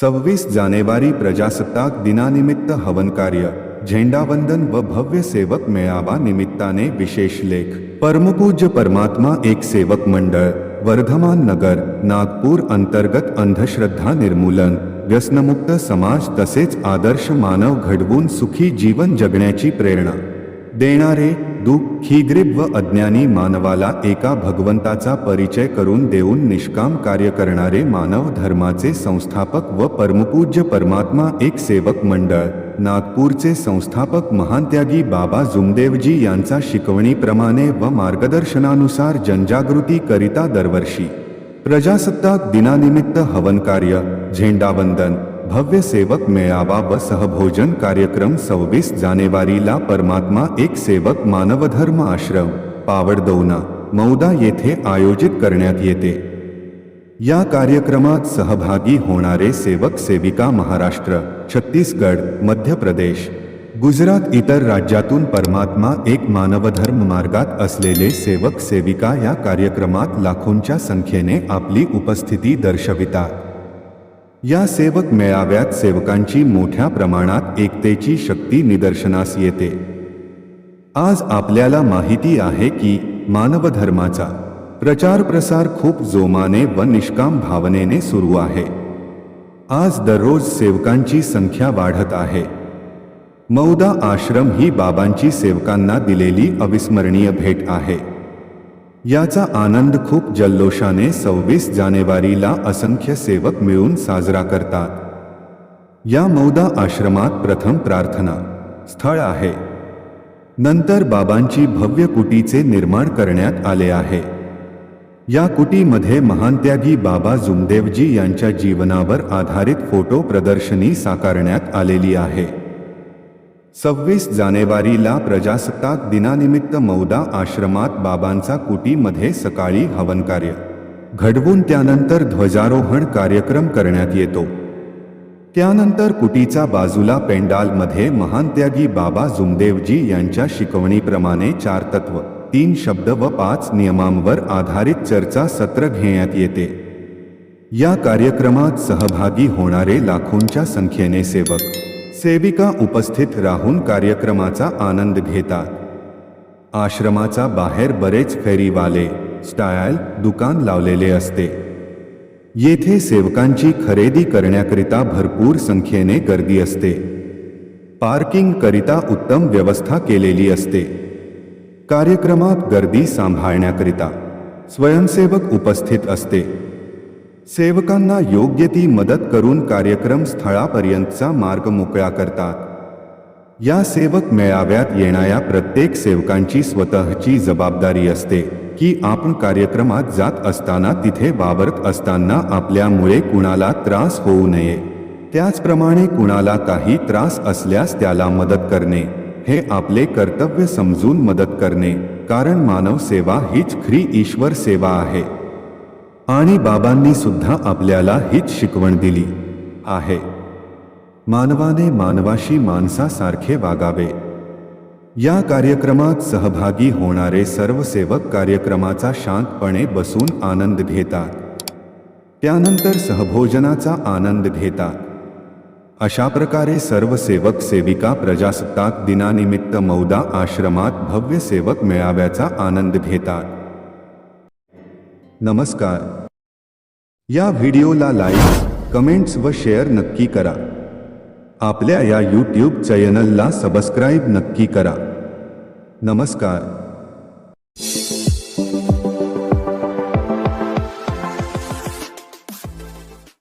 सव्वीस जानेवारी प्रजासत्ताक दिनानिमित्त हवन कार्य झेंडावंदन व भव्य सेवक मेळावा निमित्ताने विशेष लेख. परमपूज्य परमात्मा एक सेवक मंडळ वर्धमान नगर नागपूर अंतर्गत अंधश्रद्धा निर्मूलन. व्यसनमुक्त समाज तसेच आदर्श मानव घडवून सुखी जीवन जगण्याची प्रेरणा. देणारे दुःखी ग्रीब व अज्ञानी मानवाला एका भगवंताचा परिचय करून देऊन निष्काम कार्य करणारे मानव धर्माचे संस्थापक व परमपूज्य परमात्मा एक सेवक मंडळ. नागपूरचे संस्थापक महानत्यागी बाबा जुमदेवजी यांचा शिकवणीप्रमाणे व मार्गदर्शनानुसार जनजागृती करिता दरवर्षी. प्रजासत्ताक दिनानिमित्त हवन कार्य झेंडावंदन. भव्य सेवक मेळावा व सहभोजन कार्यक्रम सव्वीस जानेवारीला परमात्मा एक सेवक मानवधर्म आश्रम पावडदौना मौदा येथे आयोजित करण्यात येते. या कार्यक्रमात सहभागी होणारे सेवक सेविका महाराष्ट्र छत्तीसगड मध्य प्रदेश गुजरात इतर राज्यातून परमात्मा एक मानवधर्म मार्गात असलेले सेवक सेविका या कार्यक्रमात लाखोंच्या संख्येने आपली उपस्थिती दर्शवितात. या सेवक मेळाव्यात सेवकांची मोठ्या प्रमाणात एकतेची शक्ती निदर्शनास येते. आज आपल्याला माहिती आहे की मानवधर्माचा प्रचार प्रसार खूप जोमाने व निष्काम भावनेने सुरू आहे. आज दररोज सेवकांची संख्या वाढत आहे. मौदा आश्रम ही बाबांची सेवकांना दिलेली अविस्मरणीय भेट आहे. याचा आनंद खूप जल्लोषाने सव्वीस जानेवारीला असंख्य सेवक मिळून साजरा करतात. या मौदा आश्रमात प्रथम प्रार्थना स्थळ आहे. नंतर बाबांची भव्य कुटीचे निर्माण करण्यात आले आहे. या कुटीमध्ये महानत्यागी बाबा जुमदेवजी यांच्या जीवनावर आधारित फोटो प्रदर्शनी साकारण्यात आलेली आहे. सव्वीस जानेवारीला प्रजासत्ताक दिनानिमित्त मौदा आश्रमात बाबांचा कुटीमध्ये सकाळी हवन कार्य घडवून त्यानंतर ध्वजारोहण कार्यक्रम करण्यात येतो. त्यानंतर कुटीचा बाजूला पेंडालमध्ये महानत्यागी बाबा जुमदेवजी यांच्या शिकवणीप्रमाणे चार तत्व तीन शब्द व पाच नियमांवर आधारित चर्चा सत्र घेण्यात येते. या कार्यक्रमात सहभागी होणारे लाखोंच्या संख्येने सेवक सेविका उपस्थित राहून कार्यक्रमाचा आनंद घेतात. आश्रमाचा बाहेर बरेच फेरीवाले स्टायल दुकान लावलेले असते. येथे सेवकांची खरेदी करण्याकरिता भरपूर संख्येने गर्दी असते. पार्किंग करिता उत्तम व्यवस्था केलेली असते. कार्यक्रमात गर्दी सांभाळण्याकरिता स्वयंसेवक उपस्थित असते. सेवकांना योग्य ती मदत करून कार्यक्रम स्थळापर्यंतचा मार्ग मोकळा करतात. या सेवक मेळाव्यात येणाऱ्या प्रत्येक सेवकांची स्वतःची जबाबदारी असते की आपण कार्यक्रमात जात असताना तिथे वावरत असताना आपल्यामुळे कुणाला त्रास होऊ नये. त्याचप्रमाणे कुणाला काही त्रास असल्यास त्याला मदत करणे हे आपले कर्तव्य समजून मदत करणे कारण मानव सेवा हीच खरी ईश्वर सेवा आहे. आणि बाबांनी सुद्धा आपल्याला हीच शिकवण दिली आहे. मानवाने मानवाशी माणसासारखे वागावे. या कार्यक्रमात सहभागी होणारे सर्व सेवक कार्यक्रमाचा शांतपणे बसून आनंद घेतात. त्यानंतर सहभोजनाचा आनंद घेतात. अशा प्रकारे सर्व सेवक सेविका प्रजासत्ताक दिनानिमित्त मौदा आश्रमात भव्य सेवक मेळाव्याचा आनंद घेतात. नमस्कार. या व्हिडिओला लाईक कमेंट्स व शेअर नक्की करा. आपल्या या यूट्यूब चॅनलला सबस्क्राईब नक्की करा. नमस्कार.